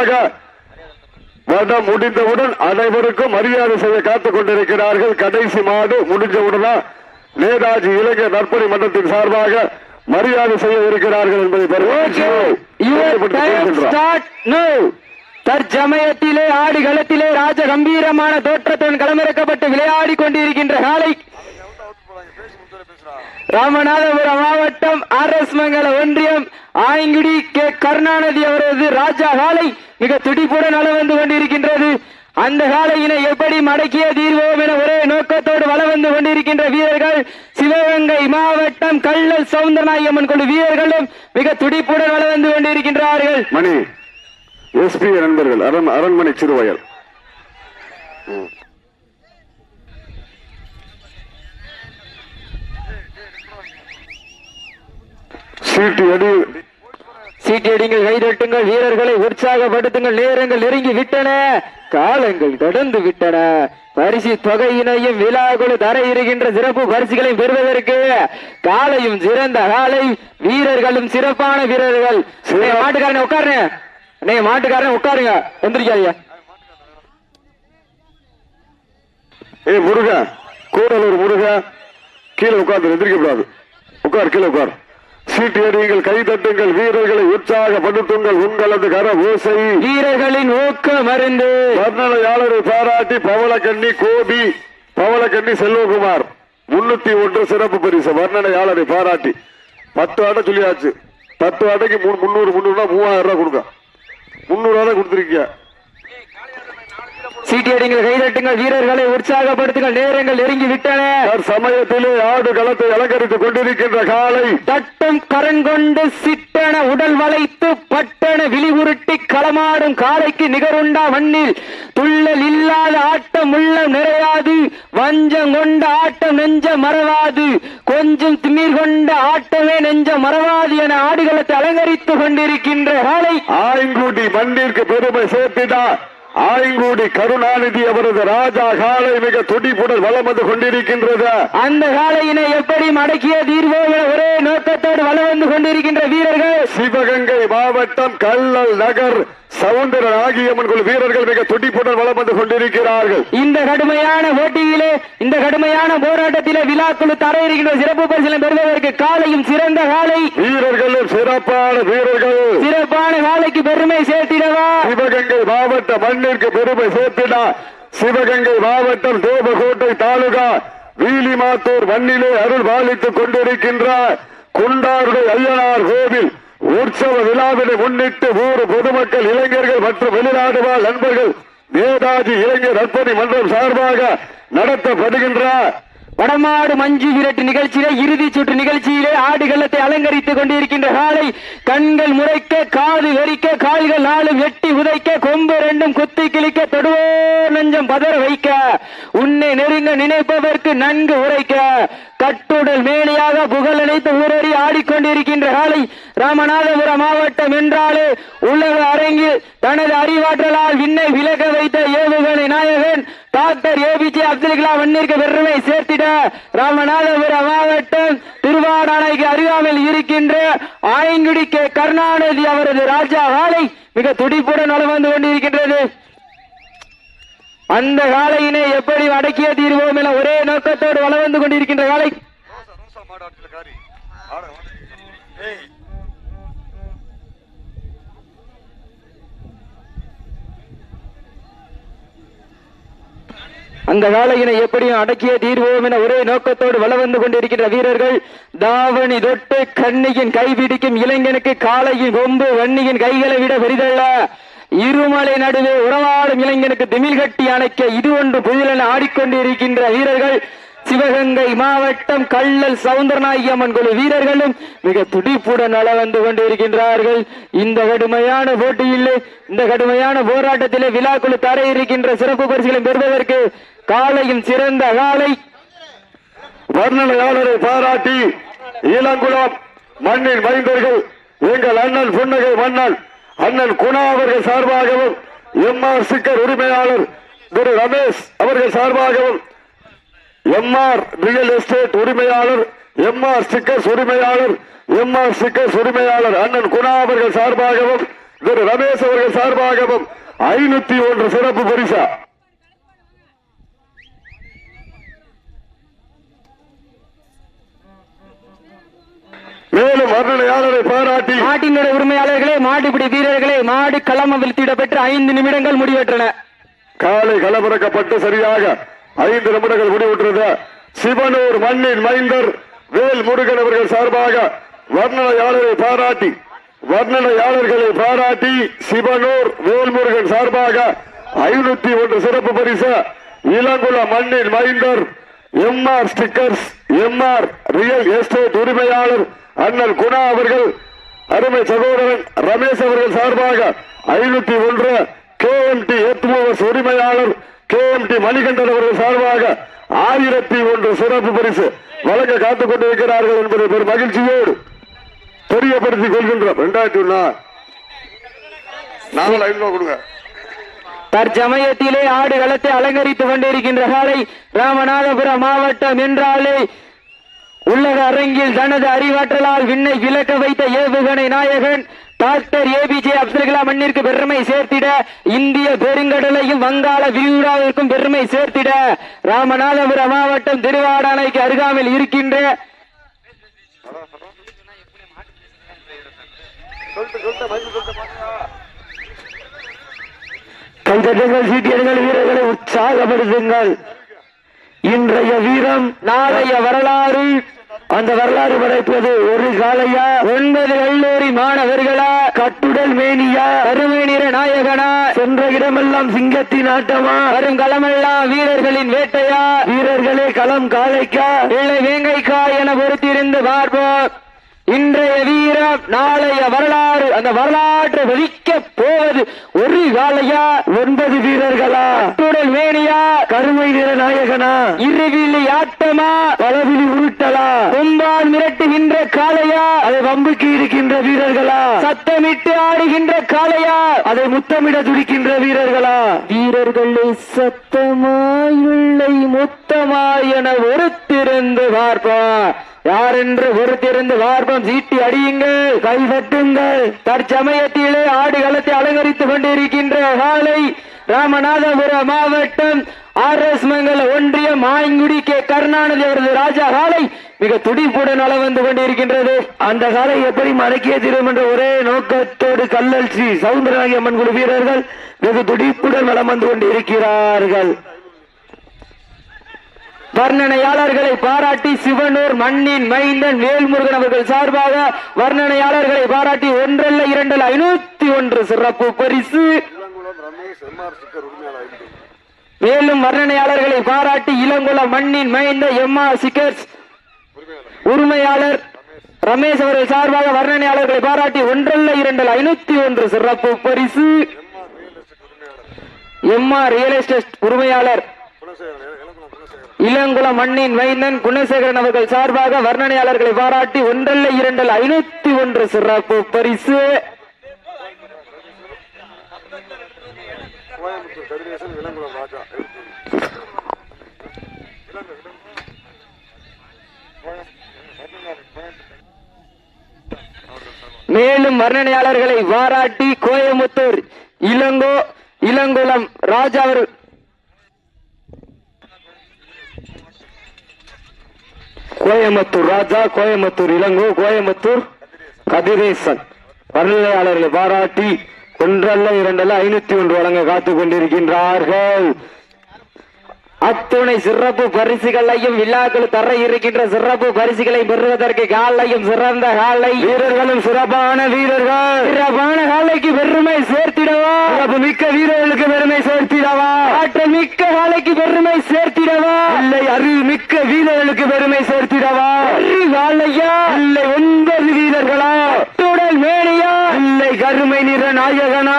சார்பாக வடம் முடிந்தவுடன் அனைவருக்கும் மரியாதை செய்ய காத்துக் கொண்டிருக்கிறார்கள். கடைசி மாடு முடிஞ்சவுடனா நேதாஜி இளைஞர் நற்பணி மன்றத்தின் சார்பாக மரியாதை செய்ய இருக்கிறார்கள் என்பதை. தற்சமயத்திலே ஆடு களத்திலே ராஜ கம்பீரமான தோற்றத்துடன் களமிறக்கப்பட்டு விளையாடி கொண்டிருக்கின்ற காலை ராமநாதபுரம் மாவட்டம் ஆர் எஸ் மங்கல ஒன்றியம் ஆயங்குடி கே. கருணாநிதி அவரது ராஜா காலை மிக துடிப்புடன் அளவு வந்து கொண்டிருக்கின்றது. அந்த காலையினை எப்படி மடக்கிய தீர்வோம் என ஒரே நோக்கத்தோடு வள வந்து கொண்டிருக்கின்ற வீரர்கள் சிவகங்கை மாவட்டம் கள்ளல் சவுந்தரநாயம்மன் குழு வீரர்களும் மிக துடிப்புடன் வள வந்து கொண்டிருக்கின்றார்கள். மணி எஸ்பி நண்பர்கள் அரண் அரண்மனை சிறுவயல். சீட்டு அடி சீட்டடிங்கள் கைதட்டுங்கள் வீரர்களை உற்சாகப்படுத்துங்கள். நேரங்கள் நெருங்கி விட்டன காலங்கள் கடந்து விட்டன. பரிசு தொகையினையும் விழாக்குழு தர இருக்கின்ற சிறப்பு பரிசுகளையும் பெறுவதற்கு காலையும் சிறந்த காலை வீரர்களும் சிறப்பான வீரர்கள். மாட்டுக்காரனை மாட்டுக்காரனே உட்காருங்க. அண்ணே மாட்டுக்காரனே உட்காருங்க. எந்திரிக்காதீங்க. ஏய் முருகா. கூடலூர் முருகன் கீழே உட்கார்ந்து எந்திரிக்கப்படாது உட்கார் கீழே உட்கார். சீட்டு அடியுங்கள் கை தட்டுங்கள் வீரர்களை உற்சாகப்படுத்துங்கள். உங்களது கர ஓசை வீரர்களின் ஊக்க மருந்து வர்ணனையாளரை பாராட்டி பவளக்கண்ணி கோபி பவளக்கண்ணி செல்வகுமார். முன்னூத்தி ஒன்று சிறப்பு பரிசு. வர்ணனையாளரை பாராட்டி. பத்து ஆட்டை சொல்லியாச்சு. பத்து ஆட்டைக்கு முந்நூறு முந்நூறுனா மூவாயிரம் ரூபாய் கொடுங்க. முந்நூறு ரூபாய் கொடுத்துருக்கீங்க. சீட்டியடிங்கள் கைதட்டுங்கள் வீரர்களை உற்சாகப்படுத்துங்கள். நேரங்கள் நெருங்கி விட்டன. சமயத்திலே ஆடு களத்தை அலங்கரித்துக் கொண்டிருக்கின்ற காலை தட்டும் கரங்கொண்டு சிட்டன உடல் வளைத்து பட்டன விழிவுருட்டி களமாடும் காளைக்கு நிகருண்டா மண்ணில். துள்ளல் இல்லாத ஆட்டம் உள்ளம் நிறையாது. வஞ்சம் கொண்ட ஆட்டம் நெஞ்ச மறவாது. கொஞ்சம் திமிர் கொண்ட ஆட்டமே நெஞ்ச மறவாது என ஆடுகளத்தை அலங்கரித்துக் கொண்டிருக்கின்ற காளை. ஆயங்குடி மண்ணிற்கு பெருமை சேர்த்தினார் ஆயங்குடி கருணாநிதி அவரது ராஜா காலை மிக துடிப்புடன் வந்து கொண்டிருக்கின்றது. அந்த காளையினை எப்படி மடக்கிய தீர்வோ ஒரே நோக்கத்தோடு வந்து கொண்டிருக்கின்ற வீரர்கள்? சிவகங்கை மாவட்டம் கல்லல் நகர் சவுந்தர நாகியம்மன் குழு வீரர்கள் மிக துடிப்புடன் வலம் வந்து கொண்டிருக்கிறார்கள். இந்த கடுமையான போட்டியிலே இந்த கடுமையான போராட்டத்திலே விழாக்குழு தர இருக்கின்ற சிறப்பு பரிசீலனை பெறுவதற்கு காலையும் சிறந்த காலை. வீரர்களும் சிறப்பான வீரர்கள். சிறப்பான காலைக்கு பெருமை சிவகங்கை மாவட்ட மண்ணிற்கு பெருமை சேர்த்தினார் சிவகங்கை மாவட்டம் தேவகோட்டை தாலுகா வீலிமாத்தூர் மண்ணிலே அருள் பாலித்துக் கொண்டிருக்கின்றார் குண்டாருடைய ஐயனார் கோவில் உற்சவ விழாவினை முன்னிட்டு ஊர் பொதுமக்கள் இளைஞர்கள் மற்றும் வெளிநாடு வாழ் நண்பர்கள் நேதாஜி இளைஞர் நற்பணி மன்றம் சார்பாக நடத்தப்படுகின்றார் வடமாடு மஞ்சு விரட்டு நிகழ்ச்சியிலே இறுதி சுற்று நிகழ்ச்சியிலே ஆடுகளத்தை அலங்கரித்துக் கொண்டிருக்கின்ற காலை கண்கள் முறைக்க காது வெறிக்க கால்கள் நாளும் எட்டி உதைக்க கொம்பு ரெண்டும் குத்தி கிழிக்க தொடுவோ நெஞ்சம் பதற வைக்க உன்னை நெருங்க நினைப்பதற்கு நன்கு உரைக்க கட்டுடல் மேலையாக புகழ் அனைத்து ஊரறி ஆடிக்கொண்டிருக்கின்ற காலை ராமநாதபுரம் மாவட்டம் என்றாலே உலக அரங்கில் தனது அறிவாற்றலால் விண்ணை விலக வைத்த ஏவுகணை நாயகன் டாக்டர் ஏபிஜே அப்துல் கலாம் மண்ணிற்கு பெருமை சேர்த்திட ராமநாதபுரம் மாவட்டம் திருவாடானைக்கு அருகாமையில் இருக்கின்ற ஆயங்குடி கே கருணாநிதி அவரது ராஜா வாழை மிக துடிப்புடன் வலம் வந்து கொண்டிருக்கின்றது. அந்த காலையினை எப்படி அடக்கிய தீர்வோம் என ஒரே நோக்கத்தோடு வலம் வந்து கொண்டிருக்கின்ற காலை அந்த காலையினை எப்படியும் அடக்கிய தீர்வோம் என ஒரே நோக்கத்தோடு வளவந்து வந்து கொண்டிருக்கின்ற வீரர்கள் தாவணி தொட்டு கண்ணியின் கைபிடிக்கும் இளைஞனுக்கு காலையின் கொம்பு வன்னியின் கைகளை விட பெரிதல்ல. இருமலை நடுவே உறவாடும் இளைஞனுக்கு திமிழ் கட்டி அணைக்க இது ஒன்று புயலென ஆடிக்கொண்டிருக்கின்ற வீரர்கள் சிவகங்கை மாவட்டம் கள்ளல் சவுந்தரநாயகி அம்மன் குழு வீரர்களும் மிக துடிப்புடன் அள வந்து கொண்டிருக்கின்றார்கள். இந்த கடுமையான போட்டியில் இந்த கடுமையான போராட்டத்திலே விழாக்குழு தர இருக்கின்ற சிறப்பு பரிசுகளை பெறுவதற்கு காலையின் சிறந்த காலை. வர்ணனையாளரை பாராட்டி இளங்குளம் மண்ணின் மைந்தர்கள் எங்கள் அண்ணன் புன்னகை மன்னன் அண்ணன் குணா அவர்கள் சார்பாகவும் எம்ஆர் சிக்கர் உரிமையாளர் திரு ரமேஷ் அவர்கள் சார்பாகவும் எம்ஆர் ரியல் எஸ்டேட் உரிமையாளர் எம்ஆர் ஸ்டிக்கர்ஸ் உரிமையாளர் எம்ஆர் ஸ்டிக்கர்ஸ் உரிமையாளர் அண்ணன் குணா அவர்கள் சார்பாகவும் திரு ரமேஷ் அவர்கள் சார்பாகவும் ஐநூத்தி ஒன்று சிறப்பு பரிசா. மேலும் வர்ணனையாளரை பாராட்டி மாட்டினுடைய உரிமையாளர்களே மாடுபிடி வீரர்களே மாடு களம் அவிழ்த்திட பெற்று ஐந்து நிமிடங்கள் முடிவெற்றன. காலை களமிறக்கப்பட்டு சரியாக ஐந்து நிமிடங்கள் முடிவுற்றது. சிவனூர் மண்ணின் மைந்தர் வேல் முருகன் அவர்கள் சார்பாக வர்ணனையாளரை பாராட்டி வர்ணனையாளர்களை பாராட்டி சிவனூர் வேல்முருகன் சார்பாக ஐநூத்தி ஒன்று சிறப்பு பரிசு இளங்குளம் மண்ணின் மைந்தர் MR stickers MR real estate உரிமையாளர் அண்ணல் குணா அவர்கள் அருமை சகோதரன் ரமேஷ் அவர்கள் சார்பாக ஐநூத்தி ஒன்று கே எம் டி எத்மோவஸ் உரிமையாளர் டி மணிகண்டன் அவர்கள் சார்பாக ஆயிரத்தி ஒன்று சிறப்பு பரிசு வழங்க காத்துக் கொண்டிருக்கிறார்கள் என்பதை பெரும் மகிழ்ச்சியோடு தெரியப்படுத்திக் கொள்கின்றோம். இரண்டாயிரத்தி ஒன்னா நாங்கள் ஐநூறு கொடுங்க. தற்சமயத்திலே ஆடுகளத்தை அலங்கரித்துக் கொண்டிருக்கின்ற காலை ராமநாதபுரம் மாவட்டம் என்றாலே உள்ளக அரங்கில் தனது அறிவாற்றலால் விண்ணை விளக்க வைத்த ஏவுகணை நாயகன் டாக்டர் ஏபிஜே அப்துல் கலாம் மண்ணிற்கு பெருமை சேர்த்திட இந்திய பெருங்கடலையும் வங்காள விரிகுடாவிற்கும் பெருமை சேர்த்திட ராமநாதபுரம் மாவட்டம் திருவாடானைக்கு அருகாமையில் இருக்கின்ற கைதட்டுங்கள் சீட்டியர்கள் வீரர்களை உற்சாகப்படுத்துங்கள். இன்றைய வீரம் நாளைய வரலாறு அந்த வரலாறு படைப்பது ஒரு காலையா? ஒன்பது கல்லூரி மாணவர்களா? கட்டுடல் மேனியா? அருமை நிற நாயகனா? சென்ற இடமெல்லாம் சிங்கத்தின் ஆட்டமா? வரும் களமெல்லாம் வீரர்களின் வேட்டையா? வீரர்களே களம் காலைக்கா இல்லை வேங்கைக்கா என பொறுத்திருந்து பார்ப்போம். இன்றைய வீரம் நாளைய வரலாறு அந்த வரலாற்று வலிக்க போவது ஒரு காலையா? ஒன்பது வீரர்களா? கட்டுடல் வேணியா கருமை நிற நாயகனா? இருவிலி ஆட்டமா? பலவிலி உருட்டலா? கொம்பால் மிரட்டுகின்ற காளையா? அதை வம்புக்கு இருக்கின்ற வீரர்களா? சத்தமிட்டு ஆடுகின்ற காளையா? அதை முத்தமிட துடிக்கின்ற வீரர்களா? வீரர்களே சத்தமாயுள்ளை இல்லை முத்தமாய் என ஒருத்திருந்து பார்ப்பான் யார் என்று பொறுத்திருந்து வார்பம் சீட்டி அடியுங்கள் கைதட்டுங்கள் தற்சமயத்திலே ஆடு களத்தை அலங்கரித்துக் கொண்டிருக்கின்ற காலை ராமநாதபுரம் மாவட்டம் ஆர் எஸ் மங்கல ஒன்றியம் மாயங்குடி கே கருணாநிதி அவரது ராஜா காலை மிக துடிப்புடன் அள வந்து கொண்டிருக்கின்றது. அந்த காலை எப்படி மடக்கிய தீரும் என்ற ஒரே நோக்கத்தோடு கல்லல் ஸ்ரீ சவுந்தரநாயகி அம்மன் குழு வீரர்கள் வெகு துடிப்புடன் வளம் வந்து கொண்டிருக்கிறார்கள். வர்ணனையாளர்களை பாராட்டி சிவனூர் மண்ணின் மைந்தன் வேல்முருகன் அவர்கள் சார்பாக வர்ணனையாளர்களை பாராட்டி ஒன்றல்ல இரண்டல் ஐநூத்தி ஒன்று சிறப்பு பரிசு. மேலும் வர்ணனையாளர்களை பாராட்டி இளங்குளம் மண்ணின் மைந்த எம்மா சிக்கர்ஸ் உரிமையாளர் ரமேஷ் அவர்கள் சார்பாக வர்ணனையாளர்களை பாராட்டி ஒன்றல்ல இரண்டல் ஐநூத்தி ஒன்று சிறப்பு பரிசு. எம்ஆர் ரியல் எஸ்டேட் உரிமையாளர் இளங்குளம் மண்ணின் மைந்தன் குணசேகரன் அவர்கள் சார்பாக வர்ணனையாளர்களை பாராட்டி ஒன்றல்ல இரண்டல் ஐநூத்தி ஒன்று சிறப்பு பரிசு. மேலும் வர்ணனையாளர்களை பாராட்டி கோயமுத்தூர் இளங்கோ இளங்குளம் ராஜா அவர்கள் கோயம்புத்தூர் ராஜா கோயம்புத்தூர் இளங்கோ கோயம்புத்தூர் கதிரேசன். வர்ணனையாளர்களை பாராட்டி ஒன்றல்ல இரண்டல்ல ஐநூத்தி ஒன்று வழங்க காத்துக் கொண்டிருக்கின்றார்கள். அத்துணை சிறப்பு பரிசுகளையும் விழாக்கள் தர இருக்கின்ற சிறப்பு பரிசுகளை பெறுவதற்கு காலையும் சிறந்த காலை. வீரர்களும் சிறப்பான வீரர்கள். சிறப்பான காலைக்கு பெருமை சேர்த்திடவா? சிறப்பு மிக்க வீரர்களுக்கு பெருமை சேர்த்திடவா? ஆற்றல் மிக்க காலைக்கு பெருமை சேர்த்திடவா? இல்லை அறிவு மிக்க வீரர்களுக்கு பெருமை சேர்த்திடவா? காலையா? இல்லை ஒன்பது வீரர்களா? அத்துடல் மேனியா? இல்லை கருமை நிற நாயகனா?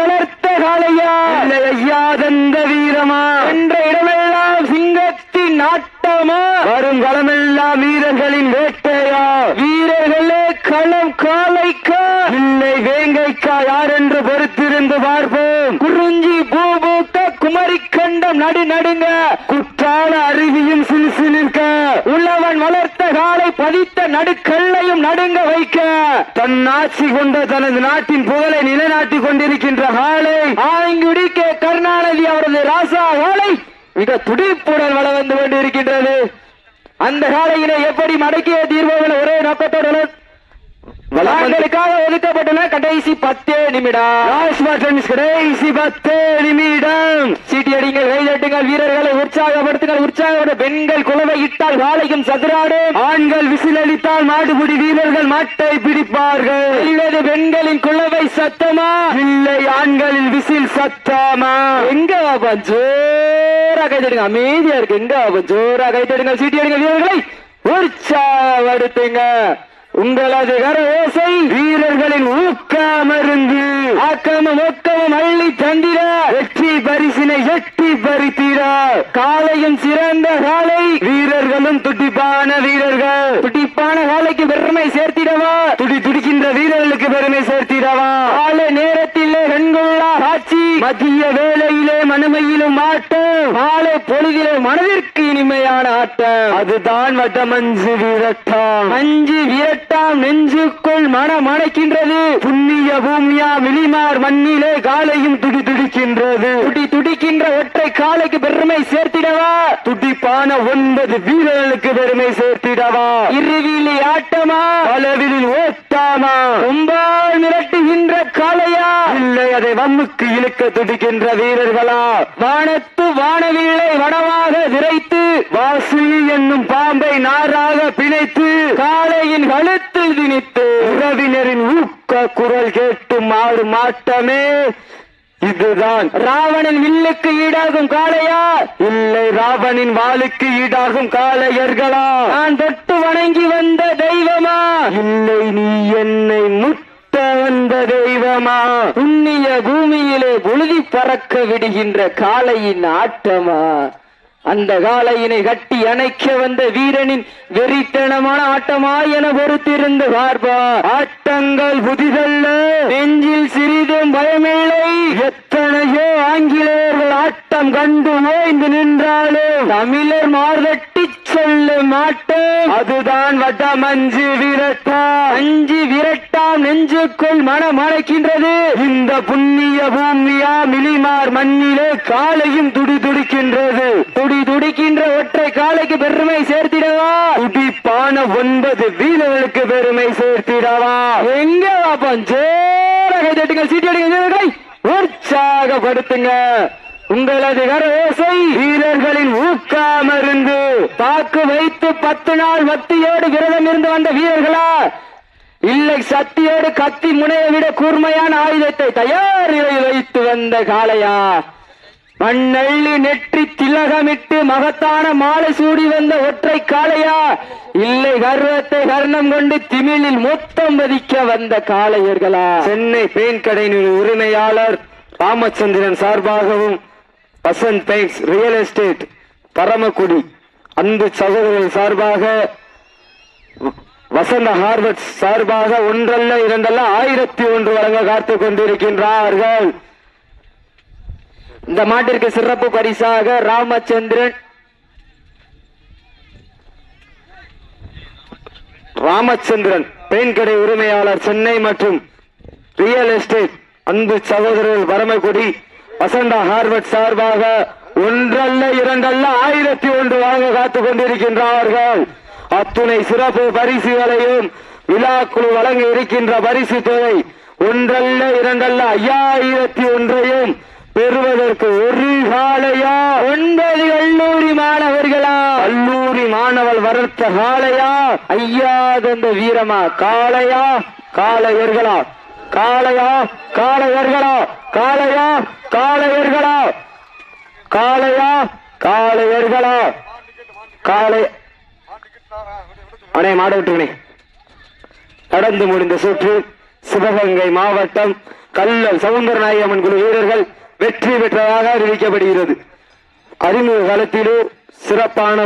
வளர்த்த காளையா இல்லை வீரமா? என்ற இடமெல்லாம் சிங்கத்தின் ஆட்டமா வரும் களமெல்லாம் வீரர்களின் வேட்டையா வீரர்களே களம் காளைக்கா இல்லை வேங்கைக்கா யார் என்று பொறுத்திருந்து பார்ப்போம் குறிஞ்சி பூபூக்க குமரி கண்டம் நடு நடுங்க குற்றால அருவியும் சிலுசிலிருக்க உள்ளவன் வளர்த்த காலை மதித்த நடுக்கல்லையும் நடுங்க வைக்க தன் ஆட்சி கொண்ட தனது நாட்டின் புகழை நிலைநாட்டிக் கொண்டிருக்கின்ற ஹாலை ஆய்ங்குடிக்க கருணாநிதி அவரது ராசா ஹாலை மிக துடிப்புடன் வள வந்து கொண்டிருக்கின்றது. அந்த காலையினை எப்படி மடக்கிய தீர்வுகள் ஒரே நோக்கத்தோடு வளங்களுக்காக ஒதுக்கப்பட்டுள்ள கடைசி பத்தே நிமிடம். கடைசி பத்து நிமிடம். சீட்டி அடிங்கள் கைதட்டுங்கள் வீரர்களை உற்சாகப்படுத்துங்கள் உற்சாகப்பட. பெண்கள் குலவை இட்டால் காலையும் சதுராடும். ஆண்கள் விசில் அளித்தால் மாடுபிடி வீரர்கள் மாட்டை பிடிப்பார்கள். பெண்களின் குலவை சத்தமா? இல்லை ஆண்களில் விசில் சத்தாமா? எங்க பாப்பா ஜோரா கைத்தடுங்க அமைதியா இருக்கு. எங்க பாப்பா ஜோரா கைத்தடுங்க சீட்டி அடிங்க வீரர்களை உற்சாகப்படுத்துங்க. உங்களது கர ஓசை வீரர்களின் ஊக்காமருந்து. ஆக்கமும் ஒக்கமும் அள்ளி தந்திர வெற்றி பரிசினை எட்டி பறித்தீர காலையும் சிறந்த காலை வீரர்களும் துடிப்பான வீரர்கள். துடிப்பான காலைக்கு பெருமை சேர்த்திடவா? துடி துடிக்கின்ற வீரர்களுக்கு பெருமை சேர்த்திடவா? காலை நேரத்திலே கண்கொள்ளா காட்சி மதிய வேளையிலே மனமையிலும் ஆட்டம். காலை பொழுதிலே மனதிற்கு இனிமையான ஆட்டம். அதுதான் வட்டமஞ்சு வீரட்டம். அஞ்சு விரட்டாம் நெஞ்சுக்குள் மனம் அணைக்கின்றது. புண்ணிய பூமியா மிளிமார் மண்ணிலே காலையும் துடி துடிக்கின்றது. துடி துடிக்கின்ற ஒற்றை காலைக்கு பெருமை சேர்த்திடவா? துடிப்பான ஒன்பது வீரர்களுக்கு பெருமை சேர்த்திடவா? இருவிலி ஆட்டமா? பலவிலில் ஓட்டாமா? காளையா இல்லை அதை வம்முக்கு இழுக்க துடிக்கின்ற வீரர்களா? வானத்து வானவில்லை வனமாக விரைத்து வாசு என்னும் பாம்பை நாராக பிணைத்து காளையின் கழுத்தில் திணித்து உறவினரின் ஊக்க குரல் கேட்டு மாறு மாட்டமே. இதுதான். ராவணன் வில்லுக்கு ஈடாகும் காளையா? இல்லை ராவனின் வாளுக்கு ஈடாகும் காளையர்களா? நான் தொட்டு வணங்கி வந்த தெய்வமா? இல்லை நீ என்னை முட்டு வந்த தெய்வமா? புண்ணிய பூமியிலே புழுதி பறக்க விடுகின்ற காளையின் ஆட்டமா? அந்த காளையினை கட்டி அணைக்க வந்த வீரனின் வெறித்தனமான ஆட்டமா என பொறுத்திருந்து பார்ப்பா. ஆட்டங்கள் புதிதல்ல நெஞ்சில் சிறிதும் பயமில்லை. எத்தனையோ ஆங்கிலேயர்கள் ஆட்டம் கண்டு ஓய்ந்து நின்றாலும் தமிழர் மார்தட்டி சொல்ல ஆட்டம் அதுதான் வட்டமஞ்சு விரட்டா. அஞ்சு விரட்டாம் நெஞ்சுக்குள் மனம் அணைக்கின்றது இந்த புண்ணிய பூமியா மிளிமார் மண்ணிலே காலையும் துடி துடிக்கின்றது. துடி துடிக்கின்ற ஒற்றை காலைக்கு பெருமை சேர்த்திடவா? துடிப்பான ஒன்பது வீரர்களுக்கு பெருமை சேர்த்திடவா? எங்க பாப்போம்? ஜோர கை தட்டுங்க சீட்டி அடிங்க உற்சாகப்படுத்துங்க. உங்களது கரோசை வீரர்களின் ஊக்காமருந்து தாக்கு வைத்து பத்து நாள் மத்தியோடு விரதம் இருந்து வந்த வீரர்களா? இல்லை சக்தியோடு கத்தி முனையை விட கூர்மையான ஆயுதத்தை தயார் வைத்து வந்த காளையா? மண்ணள்ளி நெற்றி திலகமிட்டு மகத்தான மாலை சூடி வந்த ஒற்றை காளையா? இல்லை கர்வத்தை கர்ணம் கொண்டு திமிழில் மொத்தம் மதிக்க வந்த காளையர்களா? சென்னை பெயிண்ட் கடையின் உரிமையாளர் ராமச்சந்திரன் சார்பாகவும் Vasanth paints real estate Paramakudi. அன்பு சகோதரர்கள் சார்பாக வசந்த ஹார்வர்ட் சார்பாக ஒன்றல்ல இரண்டல்ல ஆயிரத்தி ஒன்று வழங்க காத்துக் கொண்டிருக்கின்றார்கள். இந்த மாட்டிற்கு சிறப்பு பரிசாக ராமச்சந்திரன் ராமச்சந்திரன் பெயின் கடை உரிமையாளர் சென்னை மற்றும் ரியல் எஸ்டேட். அன்பு சகோதரர்கள் பரமக்குடி வசந்தா ஹார்வர்ட் சார்பாக ஒன்றல்ல இரண்டல்ல ஆயிரத்தி ஒன்று வழங்க காத்துக் கொண்டிருக்கின்றார்கள். அத்துணை சிறப்பு பரிசுகளையும் விழாக்குழு வழங்க இருக்கின்ற பரிசு தொகை ஒன்றல்ல இரண்டல்ல ஐயாயிரத்தி ஒன்றையும் பெறுவதற்கு ஒரு காலையா ஒன்பது கல்லூரி மாணவர்களா? கல்லூரி மாணவள் வளர்த்த காளையா? ஐயா தந்த வீரமா காளையா? காளையர்களா? காளையா காளையர்களா காளையா காளையர்களா. காளையா காளையர்களா. காளை. அணை மாட விட்டுருனே நடந்து முடிந்த சுற்று சிவகங்கை மாவட்டம் கல்லல் சவுந்தரநாயகம்மன் குழு வீரர்கள் வெற்றி பெற்றதாக அறிவிக்கப்படுகிறது. அறிமுக காலத்திலோ சிறப்பான